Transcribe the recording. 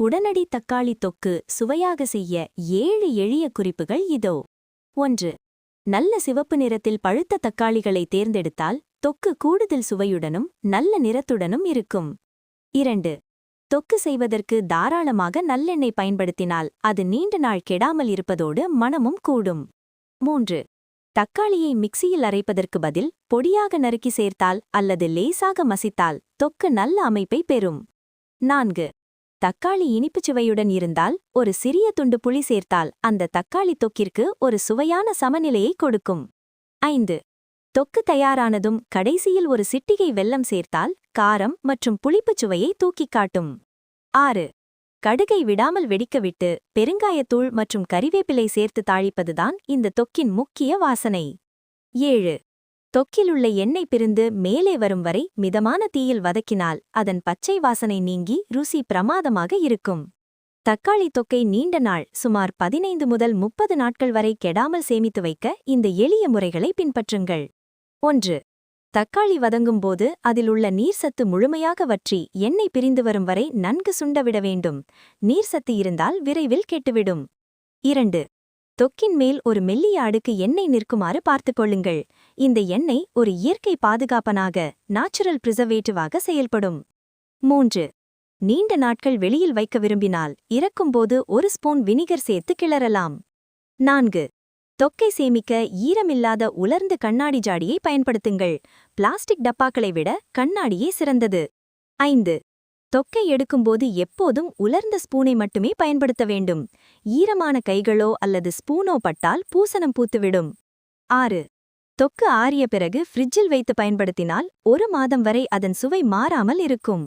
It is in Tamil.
உடனடி தக்காளி தொக்கு சுவையாக செய்ய ஏழு எளிய குறிப்புகள் இதோ. ஒன்று. நல்ல சிவப்பு நிறத்தில் பழுத்த தக்காளிகளை தேர்ந்தெடுத்தால் தொக்கு கூடுதல் சுவையுடனும் நல்ல நிறத்துடனும் இருக்கும். இரண்டு. தொக்கு செய்வதற்கு தாராளமாக நல்லெண்ணெய் பயன்படுத்தினால் அது நீண்ட நாள் கெடாமல் இருப்பதோடு மனமும் கூடும். மூன்று. தக்காளியை மிக்சியில் அரைப்பதற்கு பதில் பொடியாக நறுக்கி சேர்த்தால் அல்லது லேசாக மசித்தால் தொக்கு நல்ல அமைப்பை பெறும். நான்கு. தக்காளி இனிப்புச் சுவையுடன் இருந்தால் ஒரு சிறிய துண்டு புளி சேர்த்தால் அந்த தக்காளி தொக்கிற்கு ஒரு சுவையான சமநிலையை கொடுக்கும். ஐந்து. தொக்கு தயாரானதும் கடைசியில் ஒரு சிட்டிகை வெல்லம் சேர்த்தால் காரம் மற்றும் புளிப்புச் சுவையை தூக்கிக் காட்டும். ஆறு. கடுகை விடாமல் வெடிக்கவிட்டு பெருங்காயத்தூள் மற்றும் கறிவேப்பிலை சேர்த்து தாளிப்பதுதான் இந்த தொக்கின் முக்கிய வாசனை. ஏழு. தொக்கிலுள்ள எண்ணெய் பிரிந்து மேலே வரும் வரை மிதமான தீயில் வதக்கினால் அதன் பச்சை வாசனை நீங்கி ருசி பிரமாதமாக இருக்கும். தக்காளி தொக்கை நீண்ட நாள் சுமார் பதினைந்து முதல் முப்பது நாட்கள் வரை கெடாமல் சேமித்து வைக்க இந்த எளிய முறைகளை பின்பற்றுங்கள். ஒன்று. தக்காளி வதங்கும்போது அதில் உள்ள நீர்சத்து முழுமையாக வற்றி எண்ணெய் பிரிந்து வரும் வரை நன்கு சுண்டவிட வேண்டும். நீர்சத்து இருந்தால் விரைவில் கெட்டுவிடும். இரண்டு. தொக்கின் மேல் ஒரு மெல்லிய அடுக்கு எண்ணெய் நிற்குமாறு பார்த்துக் கொள்ளுங்கள். இந்த எண்ணெய் ஒரு இயற்கை பாதுகாப்பனாக நாச்சுரல் பிரிசர்வேட்டிவாக செயல்படும். மூன்று. நீண்ட நாட்கள் வெளியில் வைக்க விரும்பினால் இறக்கும்போது ஒரு ஸ்பூன் வினிகர் சேர்த்து கிளறலாம். நான்கு. தொக்கை சேமிக்க ஈரமில்லாத உலர்ந்த கண்ணாடி ஜாடியை பயன்படுத்துங்கள். பிளாஸ்டிக் டப்பாக்களை விட கண்ணாடியே சிறந்தது. ஐந்து. தொக்கை எடுக்கும்போது எப்போதும் உலர்ந்த ஸ்பூனை மட்டுமே பயன்படுத்த வேண்டும். ஈரமான கைகளோ அல்லது ஸ்பூனோ பட்டால் பூசணம் பூத்துவிடும். ஆறு. தொக்கு ஆறிய பிறகு ஃப்ரிட்ஜில் வைத்து பயன்படுத்தினால் ஒரு மாதம் வரை அதன் சுவை மாறாமல் இருக்கும்.